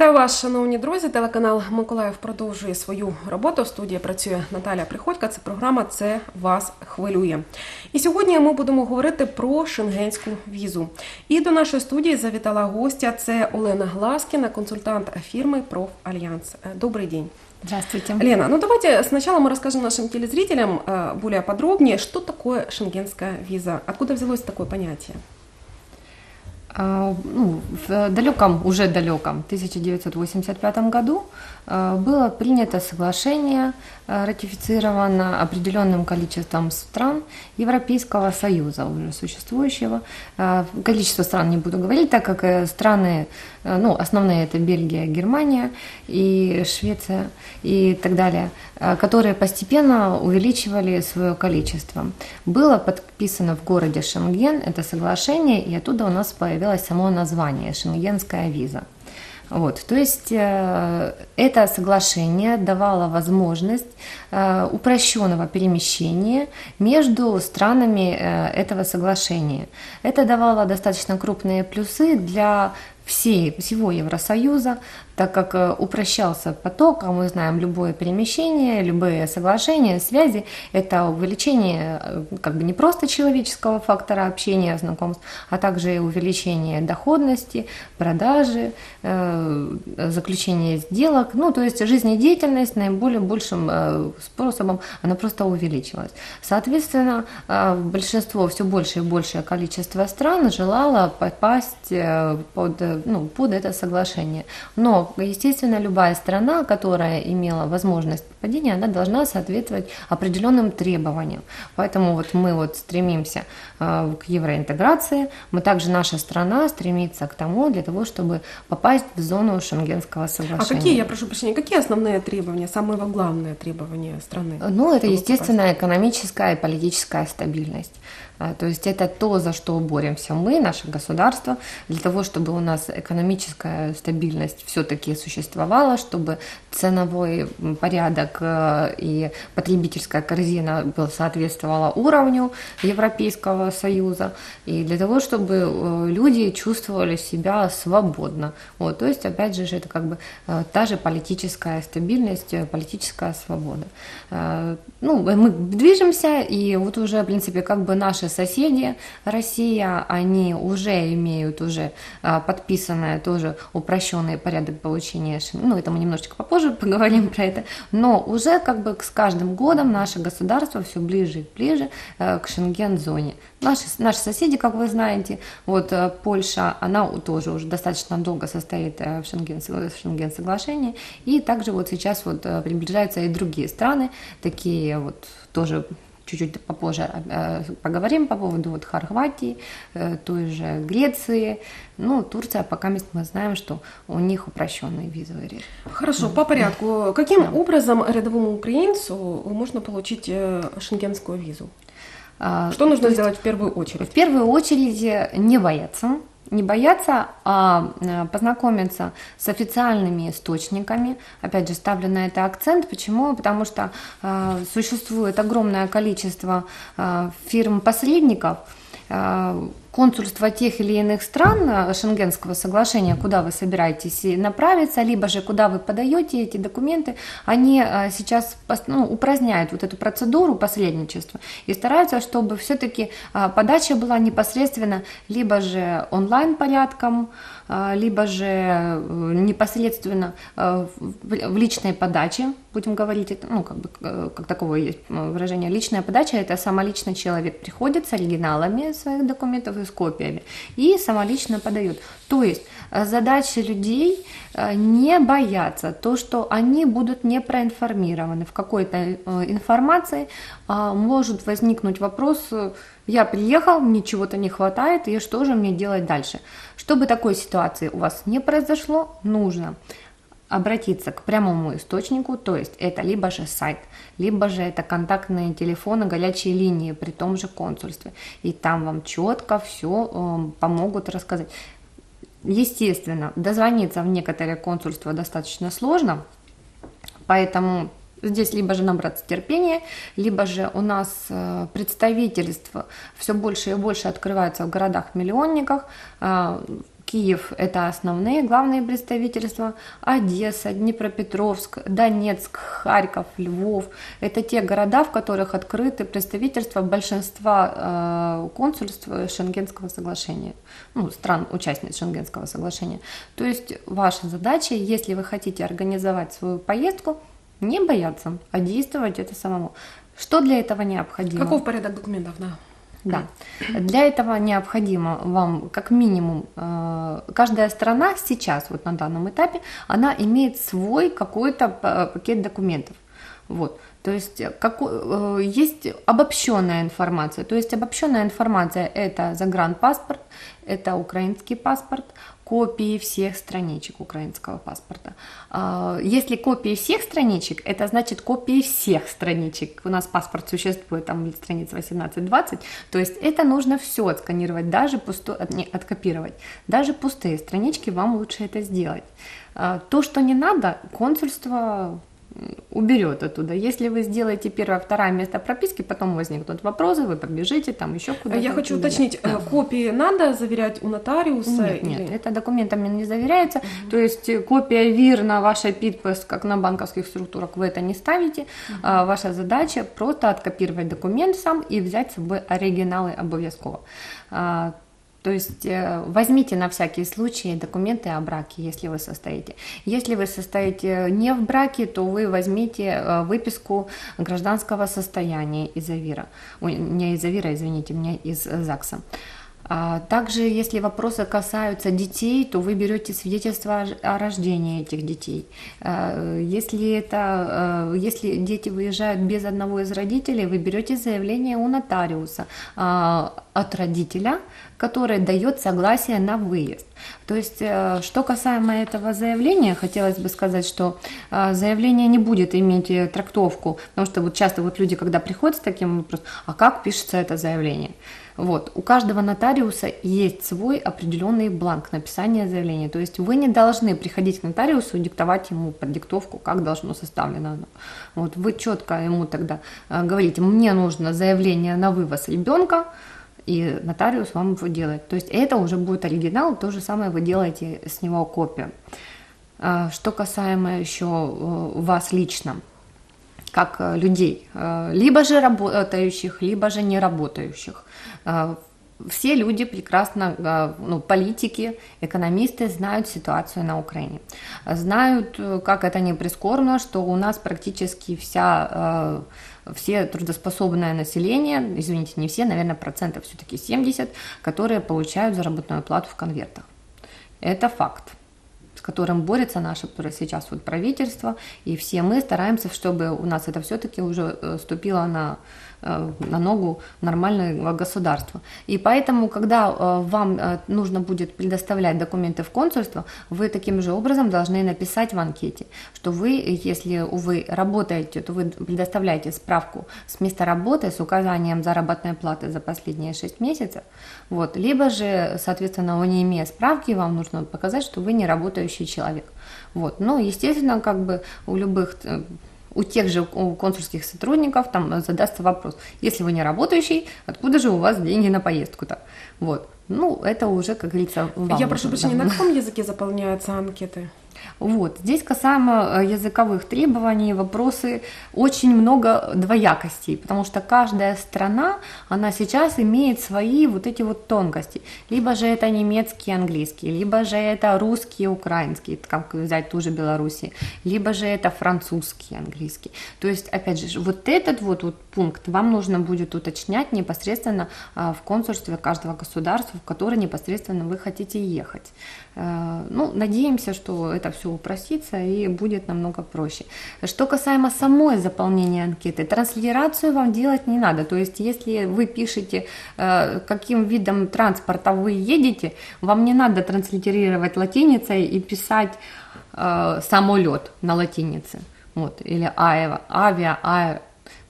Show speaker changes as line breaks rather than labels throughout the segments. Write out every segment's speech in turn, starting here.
Вітаю вас, шановні друзі. Телеканал Миколаїв продовжує свою роботу. В студії працює Наталя Приходька. Це програма Це вас хвилює. І сьогодні ми будемо говорити про шенгенську візу. І до нашої студії завітала гостя. Це Олена Гласкіна, консультант фірми Профальянс. Добрый день.
Здравствуйте.
Лена, ну давайте сначала мы расскажем нашим телезрителям э, более подробнее, что такое шенгенская виза, откуда взялось такое понятие.
А, ну, в далеком, уже далеком 1985 году а, было принято соглашение, а, ратифицировано определенным количеством стран Европейского Союза, уже существующего. Количество стран не буду говорить, так как э, страны, э, ну, основные это Бельгия, Германия и Швеция и так далее, которые постепенно увеличивали свое количество. Было подписано в городе Шенген это соглашение, и оттуда у нас появилось появилось само название «Шенгенская виза». Вот, то есть э, это соглашение давало возможность э, упрощенного перемещения между странами э, этого соглашения. Это давало достаточно крупные плюсы для всей, всего Евросоюза, так как э, упрощался поток, а мы знаем, любое перемещение, любые соглашения, связи, это увеличение э, как бы не просто человеческого фактора общения, знакомств, а также увеличение доходности, продажи, э, заключение сделок, ну, то есть жизнедеятельность наиболее большим способом, она просто увеличилась. Соответственно, большинство, все больше и большее количество стран желало попасть под, ну, под это соглашение. Но естественно, любая страна, которая имела возможность падения, она должна соответствовать определенным требованиям. Поэтому вот мы вот стремимся э, к евроинтеграции, мы также, наша страна стремится к тому, для того, чтобы попасть в зону шенгенского соглашения.
А какие, я прошу прощения, какие основные требования, самые главные требования страны?
Ну, это, естественно, попасть? экономическая и политическая стабильность. А, то есть это то, за что боремся мы, наше государство, для того, чтобы у нас экономическая стабильность все-таки существовала, чтобы ценовой порядок э, и потребительская корзина соответствовала уровню Европейского Союза, и для того, чтобы э, люди чувствовали себя свободно. Вот, то есть, опять же, это как бы э, та же политическая стабильность, политическая свобода. Ну, мы движемся, и вот уже, в принципе, как бы наши соседи, Россия, они уже имеют уже а, подписанное тоже упрощенный порядок получения, ну это мы немножечко попозже поговорим про это, но уже как бы с каждым годом наше государство все ближе и ближе э, к Шенген-зоне. Наши, наши соседи, как вы знаете, вот э, Польша, она тоже уже достаточно долго состоит э, в Шенген, в Шенген соглашении, и также вот сейчас вот приближаются и другие страны, такие вот тоже чуть-чуть попозже э, поговорим по поводу вот Хорватии, э, той же Греции. Ну, Турция, пока мы знаем, что у них упрощенный визовый режим.
Хорошо, по порядку. Каким да. образом рядовому украинцу можно получить э, шенгенскую визу? А, что нужно сделать в первую очередь?
В первую очередь не бояться, не бояться, а э, познакомиться с официальными источниками. Опять же, ставлю на это акцент. Почему? Потому что э, существует огромное количество э, фирм-посредников, консульства тех или иных стран э, Шенгенского соглашения, куда вы собираетесь направиться, либо же куда вы подаете эти документы, они э, сейчас ну, упраздняют вот эту процедуру посредничества и стараются, чтобы все-таки э, подача была непосредственно либо же онлайн порядком, либо же непосредственно в личной подаче, будем говорить, ну, как бы, как таковое есть выражение, личная подача, это самолично человек приходит с оригиналами своих документов и с копиями и самолично подает. То есть э, задача людей э, не бояться то, что они будут не проинформированы в какой-то э, информации, а может возникнуть вопрос, я приехал, мне чего-то не хватает, и что же мне делать дальше? Чтобы такой ситуации у вас не произошло, нужно обратиться к прямому источнику, то есть это либо же сайт, либо же это контактные телефоны, горячие линии при том же консульстве. И там вам четко все э, эм, помогут рассказать. Естественно, дозвониться в некоторые консульства достаточно сложно, поэтому Здесь либо же набраться терпения, либо же у нас э, представительство все больше и больше открывается в городах-миллионниках, э, Киев – это основные главные представительства, Одесса, Днепропетровск, Донецк, Харьков, Львов – это те города, в которых открыты представительства большинства э, консульств Шенгенского соглашения, ну, стран участниц Шенгенского соглашения. То есть ваша задача, если вы хотите организовать свою поездку, не бояться, а действовать это самому. Что для этого необходимо?
Каков порядок документов, да?
Да. Для этого необходимо вам как минимум, э, каждая страна сейчас, вот на данном этапе, она имеет свой какой-то пакет документов. Вот. То есть как, э, есть обобщенная информация. То есть обобщенная информация это загранпаспорт, это украинский паспорт, копии всех страничек украинского паспорта. А, если копии всех страничек, это значит копии всех страничек. У нас паспорт существует, там страниц 18-20, то есть это нужно все отсканировать, даже пусто, не, откопировать. Даже пустые странички вам лучше это сделать. А, то, что не надо, консульство уберет оттуда. Если вы сделаете первое, второе место прописки, потом возникнут вопросы, вы побежите там еще куда-то.
Я хочу уточнить, да. Э, копии надо заверять у нотариуса?
Нет, или... нет, это документами не заверяется. Угу. То есть э, копия ВИР на вашей подпись, как на банковских структурах, вы это не ставите. А, ваша задача просто откопировать документ сам и взять с собой оригиналы обовязково. То есть э, возьмите на всякий случай документы о браке, если вы состоите. Если вы состоите не в браке, то вы возьмите э, выписку гражданского состояния из Авира. Ой, не из Авира, извините меня, из ЗАГСа. А также, если вопросы касаются детей, то вы берете свидетельство о рождении этих детей. Э, если, это, если дети выезжают без одного из родителей, вы берете заявление у нотариуса от родителя, который дает согласие на выезд. То есть, э, что касаемо этого заявления, хотелось бы сказать, что заявление не будет иметь э, трактовку, потому что вот часто вот люди, когда приходят с таким вопросом, а как пишется это заявление? Вот. У каждого нотариуса есть свой определенный бланк написания заявления. То есть вы не должны приходить к нотариусу и диктовать ему под диктовку, как должно составлено оно. Вот. Вы четко ему тогда говорите, мне нужно заявление на вывоз ребенка, и нотариус вам его делает. То есть это уже будет оригинал, то же самое вы делаете с него копию. А, что касаемо еще э, вас лично, как э, людей, э, либо же работающих, либо же не работающих. Все люди прекрасно, ну, политики, экономисты знают ситуацию на Украине. Знают, как это не прискорбно, что у нас практически вся все трудоспособное население, извините, не все, наверное, процентов все-таки 70, которые получают заработную плату в конвертах. Это факт с которым борется наше сейчас вот правительство, и все мы стараемся, чтобы у нас это все-таки уже э, ступило на Э, на ногу нормального государства. И поэтому, когда э, вам нужно будет предоставлять документы в консульство, вы таким же образом должны написать в анкете, что вы, если вы работаете, то вы предоставляете справку с места работы с указанием заработной платы за последние 6 месяцев, вот, либо же, соответственно, не имея справки, вам нужно показать, что вы не работающий человек. Вот. Ну, естественно, как бы у любых у тех же у консульских сотрудников там задастся вопрос, если вы не работающий, откуда же у вас деньги на поездку-то? Вот. Ну, это уже, как говорится,
вам Я прошу прощения, да. на каком языке заполняются анкеты?
Вот. Здесь касаемо э, языковых требований, вопросы очень много двоякостей, потому что каждая страна, она сейчас имеет свои вот эти вот тонкости. Либо же это немецкий, английский, либо же это русский, украинский, как взять ту же Белоруссию, либо же это французский, английский. То есть, опять же, вот этот вот, вот пункт вам нужно будет уточнять непосредственно а, в консульстве каждого государства, в которое непосредственно вы хотите ехать. Э, ну, надеемся, что это все упростится и будет намного проще. Что касаемо самой заполнения анкеты, транслитерацию вам делать не надо. То есть, если вы пишете, э, каким видом транспорта вы едете, вам не надо транслитерировать латиницей и писать э, самолет на латинице. Вот, или аэва, авиа, аэро,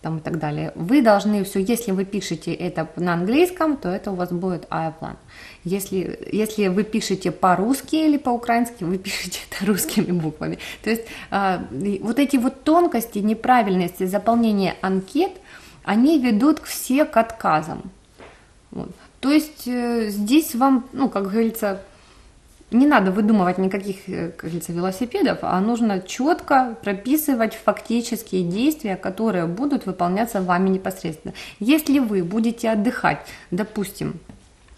там и так далее. Вы должны все, если вы пишете это на английском, то это у вас будет аэроплан. Если, если вы пишете по-русски или по-украински, вы пишете это русскими буквами. То есть э, вот эти вот тонкости, неправильности заполнения анкет, они ведут все к отказам. Вот. То есть э, здесь вам, ну, как говорится, не надо выдумывать никаких, э, как говорится, велосипедов, а нужно четко прописывать фактические действия, которые будут выполняться вами непосредственно. Если вы будете отдыхать, допустим,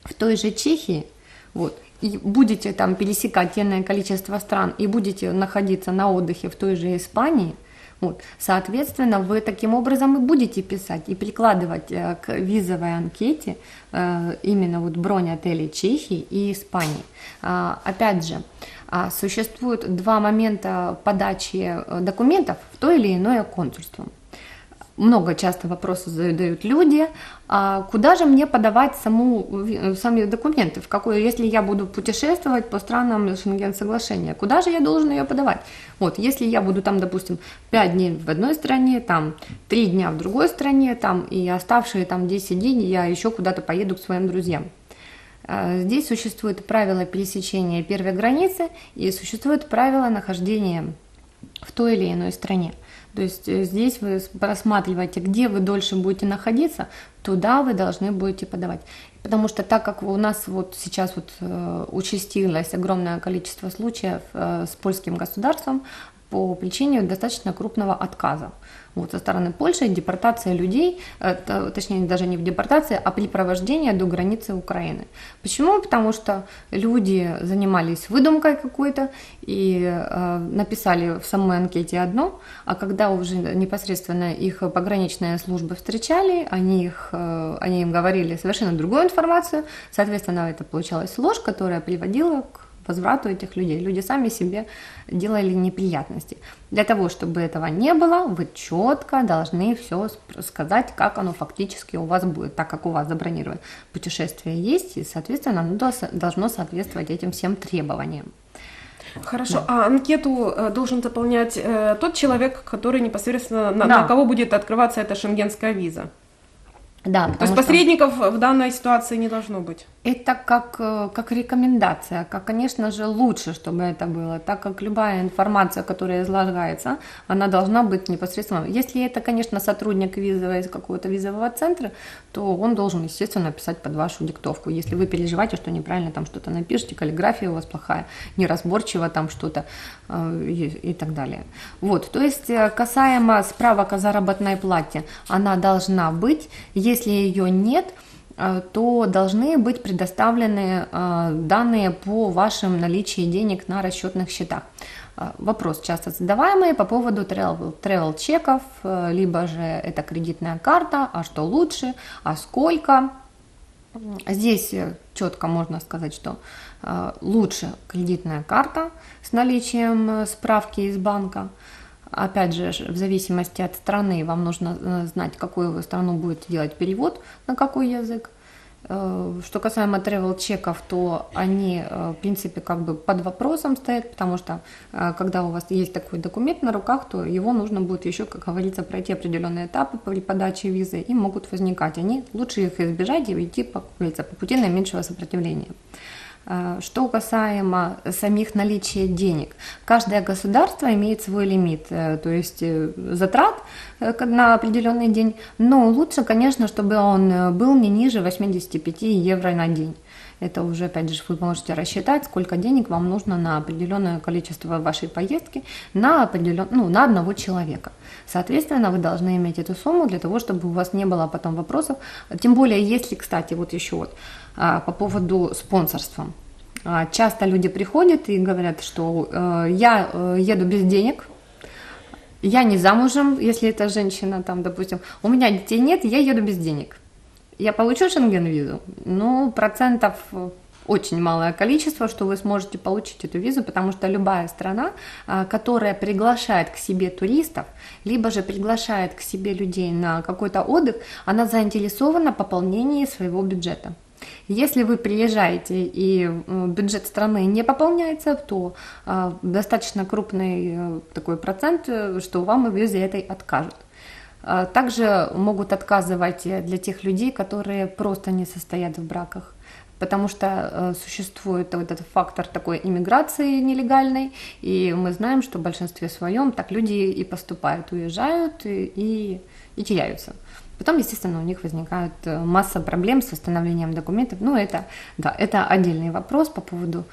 в той же Чехии, вот, и будете там пересекать энное количество стран и будете находиться на отдыхе в той же Испании, вот, соответственно, вы таким образом и будете писать и прикладывать э, к визовой анкете э, именно вот бронь отелей Чехии и Испании. А, опять же, а, существует два момента подачи э, документов в то или иное консульство много часто вопросов задают люди, а куда же мне подавать саму, сами документы, в какую, если я буду путешествовать по странам Шенген соглашения, куда же я должен ее подавать? Вот, если я буду там, допустим, 5 дней в одной стране, там 3 дня в другой стране, там и оставшие там 10 дней я еще куда-то поеду к своим друзьям. А, здесь существует правило пересечения первой границы и существует правило нахождения в той или иной стране. То есть э, здесь вы просматриваете, где вы дольше будете находиться, туда вы должны будете подавать. Потому что так как у нас вот сейчас вот э, участилось огромное количество случаев э, с польским государством по причине достаточно крупного отказа вот, со стороны Польши, депортация людей, это, точнее даже не в депортации, а припровождение до границы Украины. Почему? Потому что люди занимались выдумкой какой-то и э, написали в самой анкете одно, а когда уже непосредственно их пограничные службы встречали, они, их, э, они им говорили совершенно другую информацию, соответственно, это получалась ложь, которая приводила к возврату этих людей. Люди сами себе делали неприятности. Для того, чтобы этого не было, вы четко должны все сказать, как оно фактически у вас будет, так как у вас забронировано путешествие есть, и, соответственно, оно должно соответствовать этим всем требованиям.
Хорошо, да. а анкету э, должен заполнять э, тот человек, который непосредственно на, да. на кого будет открываться эта шенгенская виза.
Да,
То есть посредников в данной ситуации не должно быть.
Это как, э, как рекомендация, как, конечно же, лучше, чтобы это было, так как любая информация, которая излагается, она должна быть непосредственно. Если это, конечно, сотрудник визового из какого-то визового центра, то он должен, естественно, написать под вашу диктовку. Если вы переживаете, что неправильно там что-то напишете, каллиграфия у вас плохая, неразборчиво там что-то э, и, и так далее. Вот, то есть э, касаемо справок о заработной плате, она должна быть. Если ее нет, то должны быть предоставлены э, данные по вашим наличии денег на расчетных счетах. Э, вопрос часто задаваемый по поводу travel, чеков, либо же это кредитная карта, а что лучше, а сколько. Здесь четко можно сказать, что лучше кредитная карта с наличием справки из банка – Опять же, в зависимости от страны вам нужно э, знать, какую вы страну будете делать перевод, на какой язык. Э, что касаемо travel чеков, то они, э, в принципе, как бы под вопросом стоят, потому что когда у вас есть такой документ на руках, то его нужно будет еще, как говорится, пройти определенные этапы при подаче визы, и могут возникать они. Лучше их избежать и уйти, по, по пути наименьшего сопротивления. Э, что касаемо самих наличия денег, каждое государство имеет свой лимит, э, то есть э, затрат на определенный день, но лучше, конечно, чтобы он был не ниже 85 евро на день. Это уже, опять же, вы можете рассчитать, сколько денег вам нужно на определенное количество вашей поездки на, определен... ну, на одного человека. Соответственно, вы должны иметь эту сумму для того, чтобы у вас не было потом вопросов. Тем более, если, кстати, вот еще вот а, по поводу спонсорства. А, часто люди приходят и говорят, что э, я э, еду без денег, я не замужем, если это женщина, там, допустим, у меня детей нет, я еду без денег. Я получу шенген-визу? Ну, процентов очень малое количество, что вы сможете получить эту визу, потому что любая страна, а, которая приглашает к себе туристов, либо же приглашает к себе людей на какой-то отдых, она заинтересована в пополнении своего бюджета. Если вы приезжаете и э, бюджет страны не пополняется, то э, достаточно крупный э, такой процент, что вам в визе этой откажут. Также могут отказывать для тех людей, которые просто не состоят в браках потому что существует вот этот фактор такой иммиграции нелегальной, и мы знаем, что в большинстве своем так люди и поступают, уезжают и, и, и теряются. Потом, естественно, у них возникает э, масса проблем с восстановлением документов. Ну, это, да, это отдельный вопрос по поводу...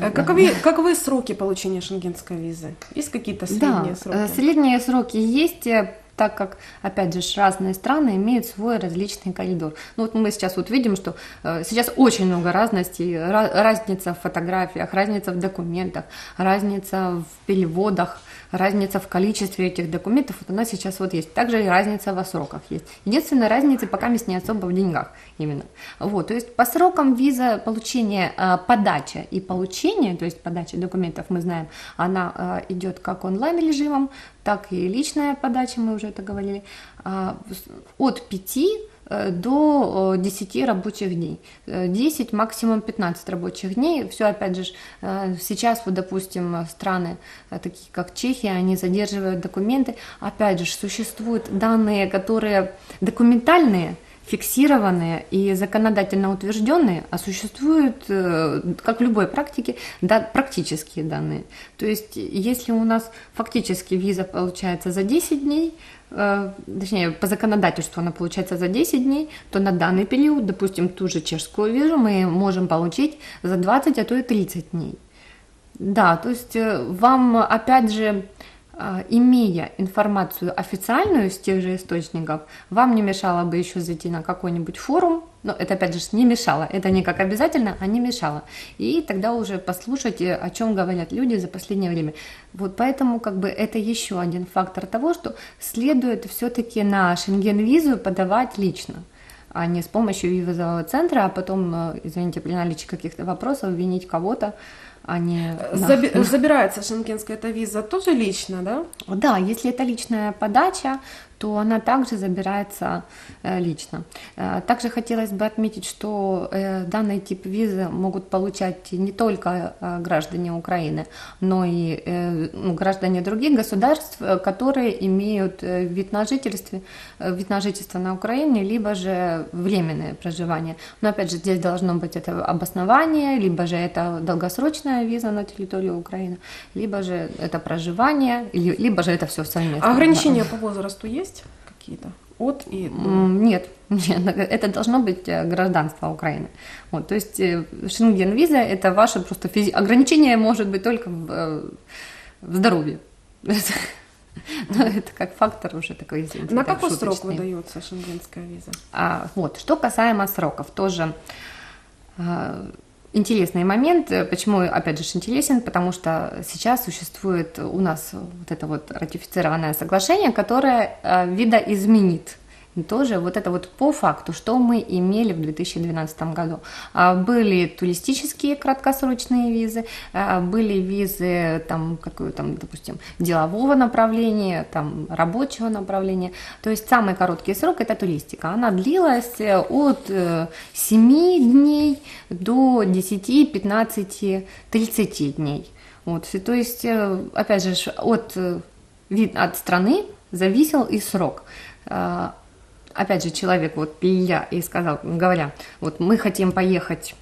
Э, Каковы, каковы сроки получения шенгенской визы? Есть какие-то средние
да,
сроки?
э, средние сроки есть, э, так как, опять же, разные страны имеют свой различный коридор. Ну вот мы сейчас вот видим, что э, сейчас очень много разностей, ра- разница в фотографиях, разница в документах, разница в переводах, разница в количестве этих документов, вот она сейчас вот есть. Также и разница во сроках есть. Единственная разница пока не особо в деньгах именно. Вот, то есть по срокам виза получения, э, подача и получения, то есть подача документов, мы знаем, она э, идет как онлайн режимом, так и личная подача, мы уже это говорили, а, от 5 э, до э, 10 рабочих дней. Э, 10, максимум 15 рабочих дней. Все, опять же, э, сейчас, вот, допустим, э, страны, э, такие как Чехия, они задерживают документы. Опять же, существуют данные, которые документальные, фиксированные и законодательно утвержденные, а существуют, э, как в любой практике, да, практические данные. То есть, если у нас фактически виза получается за 10 дней, э, точнее, по законодательству она получается за 10 дней, то на данный период, допустим, ту же чешскую визу мы можем получить за 20, а то и 30 дней. Да, то есть э, вам, опять же, имея информацию официальную с тех же источников, вам не мешало бы еще зайти на какой-нибудь форум, но это опять же не мешало, это не как обязательно, а не мешало. И тогда уже послушать, э, о чем говорят люди за последнее время. Вот поэтому как бы это еще один фактор того, что следует все-таки на шенген-визу подавать лично а не с помощью визового центра, а потом, э, извините, при наличии каких-то вопросов винить кого-то, а не...
Заби- Забирается шенгенская эта виза тоже лично, да?
Да, если это личная подача, то она также забирается э, лично. Э, Также хотелось бы отметить, что э, данный тип визы могут получать не только граждане Украины, но и ну, граждане других государств, которые имеют вид на жительство, вид на жительство на Украине, либо же временное проживание. Но опять же, здесь должно быть это обоснование, либо же это долгосрочная виза на территорию Украины, либо же это проживание, либо же это все совместно.
А ограничения по возрасту есть какие-то? От и до?
Нет, нет, это должно быть э, гражданство Украины. Вот, то есть э, шенген-виза – это ваше просто физи... ограничение может быть только в, э, в здоровье. Но это как фактор уже такой, извините,
На
так
какой срок
шуточный.
выдается шенгенская виза?
А, вот, что касаемо сроков, тоже а, интересный момент. Э, Почему, опять же, интересен? Потому что сейчас существует у нас вот это вот ратифицированное соглашение, которое а, видоизменит тоже вот это вот по факту, что мы имели в 2012 году. А, Были туристические краткосрочные визы, а, были визы там, какое там, допустим, делового направления, там, рабочего направления. То есть самый короткий срок это туристика. Она длилась э, от э, 7 дней до 10, 15, 30 дней. Вот, то есть, э, опять же, от, э, от страны зависел и срок. Опять же, человек вот я и сказал, говоря, вот мы хотим поехать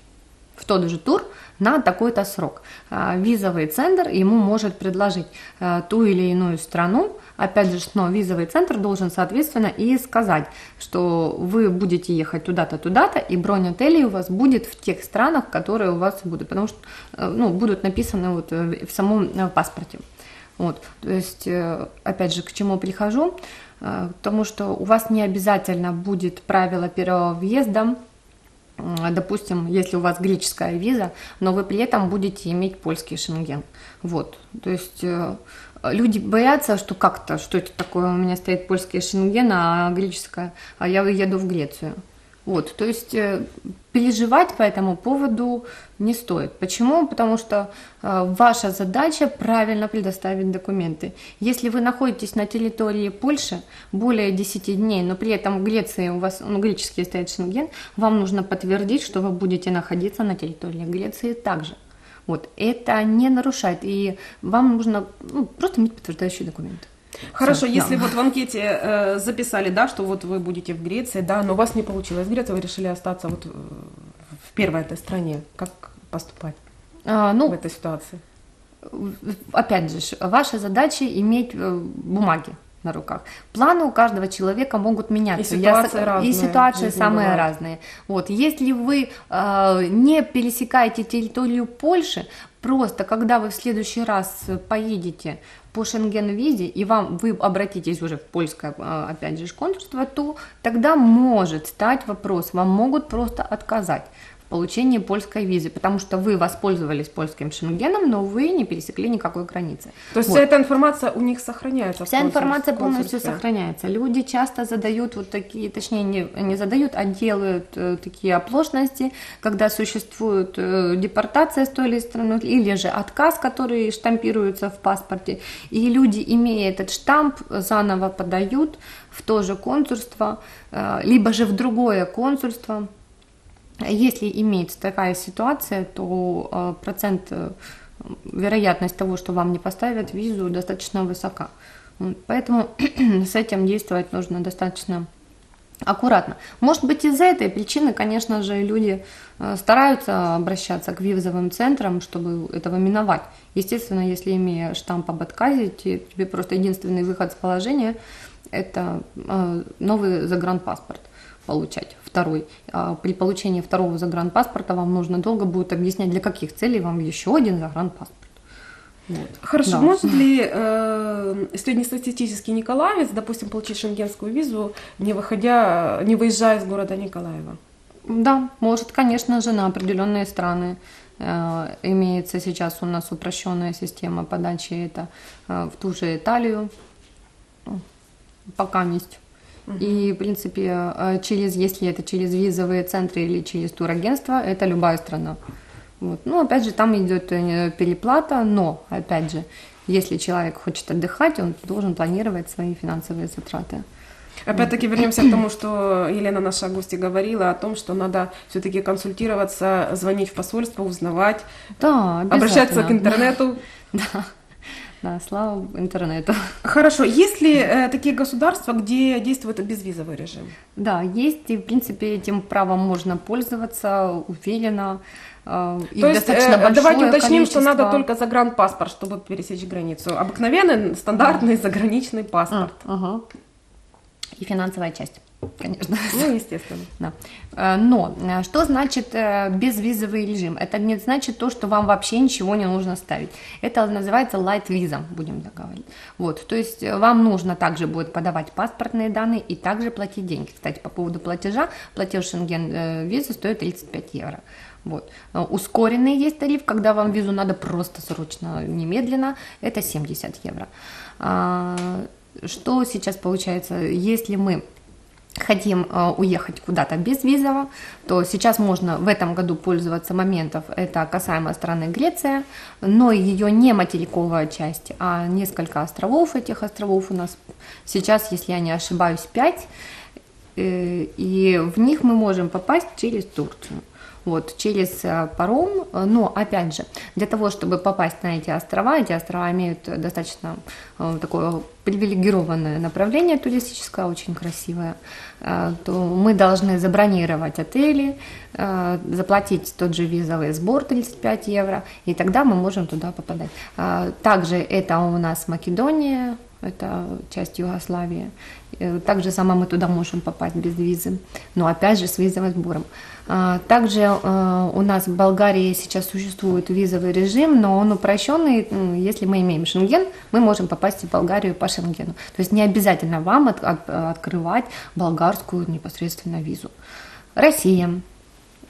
в тот же тур на такой-то срок. А, Визовый центр ему может предложить а, ту или иную страну, опять же, но визовый центр должен, соответственно, и сказать, что вы будете ехать туда-то, туда-то, и бронь отелей у вас будет в тех странах, которые у вас будут, потому что, э, ну, будут написаны вот э, в самом э, паспорте. Вот, то есть, опять же, к чему прихожу, Э, к тому, что у вас не обязательно будет правило первого въезда, Допустим, если у вас греческая виза, но вы при этом будете иметь польский шенген. Вот. То есть э, люди боятся, что как-то, что это такое, у меня стоит польский шенген, а греческая, а я еду в Грецию. Вот, то есть э, переживать по этому поводу не стоит. Почему? Потому что э, ваша задача правильно предоставить документы. Если вы находитесь на территории Польши более 10 дней, но при этом в Греции у вас, ну, греческий стоит шенген, вам нужно подтвердить, что вы будете находиться на территории Греции также. Вот, это не нарушает, и вам нужно ну, просто иметь подтверждающие документы.
Хорошо,
Всё,
если
да.
вот в анкете э, записали, да, что вот вы будете в Греции, да, но у вас не получилось в Греции, вы решили остаться вот э, в первой этой стране. Как поступать
А,
в
ну,
этой ситуации?
опять же, ваша задача иметь э, бумаги. на руках. Планы у каждого человека могут меняться.
И ситуации
Я,
разные
И ситуации
в жизни
самые разные. Вот, если вы э, не пересекаете территорию Польши, просто когда вы в следующий раз э, поедете по Шенген-визе, и вам вы обратитесь уже в польское, э, опять же, консульство, то тогда может стать вопрос, вам могут просто отказать в получении польской визы, потому что вы воспользовались польским шенгеном, но вы не пересекли никакой границы.
То есть
Вот.
вся эта информация у них сохраняется?
Вся информация полностью сохраняется. Люди часто задают вот такие, точнее не, не задают, а делают э, такие оплошности, когда существует э, депортация с той или страны, или же отказ, который штампируется в паспорте, и люди, имея этот штамп, заново подают в то же консульство, э, либо же в другое консульство. Если имеется такая ситуация, то э, процент, э, вероятность того, что вам не поставят визу, достаточно высока. Поэтому с этим действовать нужно достаточно аккуратно. Может быть, из-за этой причины, конечно же, люди э, стараются обращаться к визовым центрам, чтобы этого миновать. Естественно, если имея штамп об отказе, те- тебе просто единственный выход с положения – это новый загранпаспорт получать, второй. А При получении второго загранпаспорта вам нужно долго будет объяснять, для каких целей вам еще один загранпаспорт. Вот.
Хорошо,
Да.
может ли э, среднестатистический николаевец, допустим, получить шенгенскую визу, не выходя, не выезжая из города Николаева?
Да, может, конечно же, на определенные страны. Э, Имеется сейчас у нас упрощенная система подачи это э, в ту же Италию, ну, пока И, в принципе, э, через, если это через визовые центры или через турагентство, это любая страна. Вот. Ну, опять же, там идет э, переплата, но, опять же, если человек хочет отдыхать, он должен планировать свои финансовые затраты.
Опять-таки вернемся к тому, что Елена наша гостья говорила о том, что надо все-таки консультироваться, звонить в посольство, узнавать,
Да,
обращаться к интернету.
Да, да, слава интернету.
Хорошо, есть ли э, такие государства, где действует безвизовый режим?
Да, есть, и, в принципе, этим правом можно пользоваться уверенно. э,
То есть,
достаточно
э, давайте уточним, что надо
количество.
только загранпаспорт, чтобы пересечь границу. Обыкновенный, стандартный заграничный
А,
паспорт.
ага. И финансовая часть, конечно.
Ну, естественно.
Да. Э, Но э, что значит э, безвизовый режим? Это не значит то, что вам вообще ничего не нужно ставить. Это называется light visa, будем так говорить. Вот, то есть вам нужно также будет подавать паспортные данные и также платить деньги. Кстати, по поводу платежа, платеж Шенген визы стоит 35 евро. Вот. Ускоренный есть тариф, когда вам визу надо просто срочно, немедленно, это 70 евро. А, Что сейчас получается, если мы хотим э, уехать куда-то без визово, то сейчас можно в этом году пользоваться моментов, это касаемо страны Греция, но ее не материковая часть, а несколько островов, этих островов у нас сейчас, если я не ошибаюсь, 5, и в них мы можем попасть через Турцию. Вот, через э, паром, но опять же, для того, чтобы попасть на эти острова, эти острова имеют достаточно э, такое привилегированное направление туристическое, очень красивое, э, то мы должны забронировать отели, заплатить тот же визовый сбор 35 евро, и тогда мы можем туда попадать. Также это у нас Македония, это часть Югославии. Э, Так же само мы туда можем попасть без визы, но опять же с визовым сбором. А, Также э, у нас в Болгарии сейчас существует визовый режим, но он упрощенный. Если мы имеем шенген, мы можем попасть в Болгарию по шенгену. То есть не обязательно вам от- от- открывать болгарскую непосредственно визу. Россия,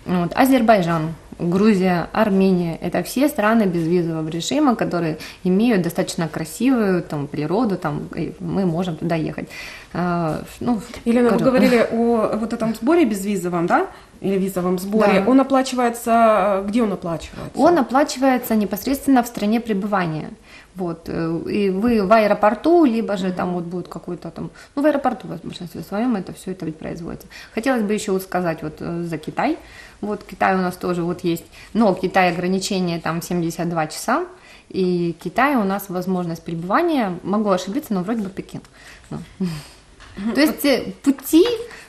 вот, Азербайджан, Грузия, Армения – это все страны безвизового режима, которые имеют достаточно красивую там, природу, там, и мы можем туда ехать. А, ну,
Елена, вы
скажем,
говорили о вот этом сборе безвизовом, да? Или визовом сборе.
Да.
Он оплачивается, где он оплачивается?
Он оплачивается непосредственно в стране пребывания. Вот, э, и вы в аэропорту, либо же там вот будет какой-то там, ну в аэропорту в большинстве своем это все это ведь производится. Хотелось бы еще вот сказать вот э, за Китай. Вот Китай у нас тоже вот есть, но в Китае ограничение там 72 часа, и Китай у нас возможность пребывания, могу ошибиться, но вроде бы Пекин. Ну. То есть э, пути э,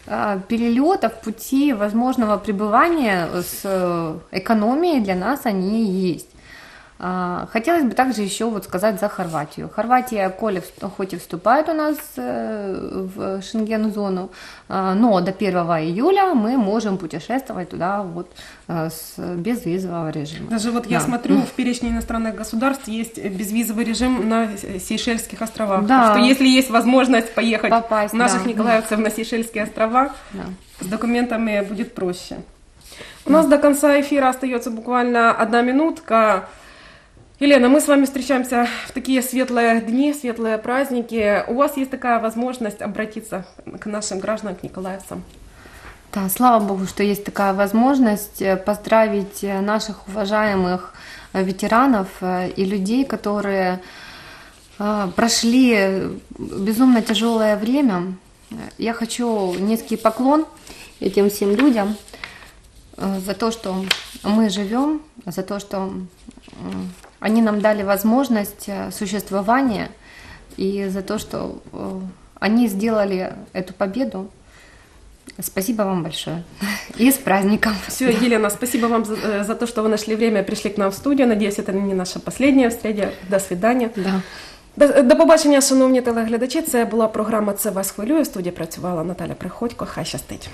перелетов, пути возможного пребывания с э, экономией для нас они есть. А, Хотелось бы также еще вот сказать за Хорватию. Хорватия, коли хоть и вступает у нас э, в Шенген-зону, а, но до 1 июля мы можем путешествовать туда вот э, с безвизового режима.
Даже вот я
Да.
смотрю, в перечне иностранных государств есть безвизовый режим на Сейшельских островах.
Да.
Что если есть возможность поехать
Попасть,
наших
да.
николаевцев на Сейшельские острова,
Да.
с документами будет проще. У нас до конца эфира остается буквально одна минутка. Елена, мы с вами встречаемся в такие светлые дни, светлые праздники. У вас есть такая возможность обратиться к нашим гражданам, к николаевцам.
Да, слава богу, что есть такая возможность э, поздравить э, наших уважаемых э, ветеранов и людей, которые прошли безумно тяжелое время. Я хочу низкий поклон этим всем людям за то, что мы живем, за то, что они нам дали возможность э, существования и за то, что э, они сделали эту победу Спасибо вам большое. И с праздником.
Все, Елена, спасибо вам за, э, за то, что вы нашли время и пришли к нам в студию. Надеюсь, это не наша последняя встреча. До свидания.
Да.
До, до побачення, шановні телеглядачі. Це була програма Це вас хвилює. В студії працювала Наталя Приходько. Хай щастить.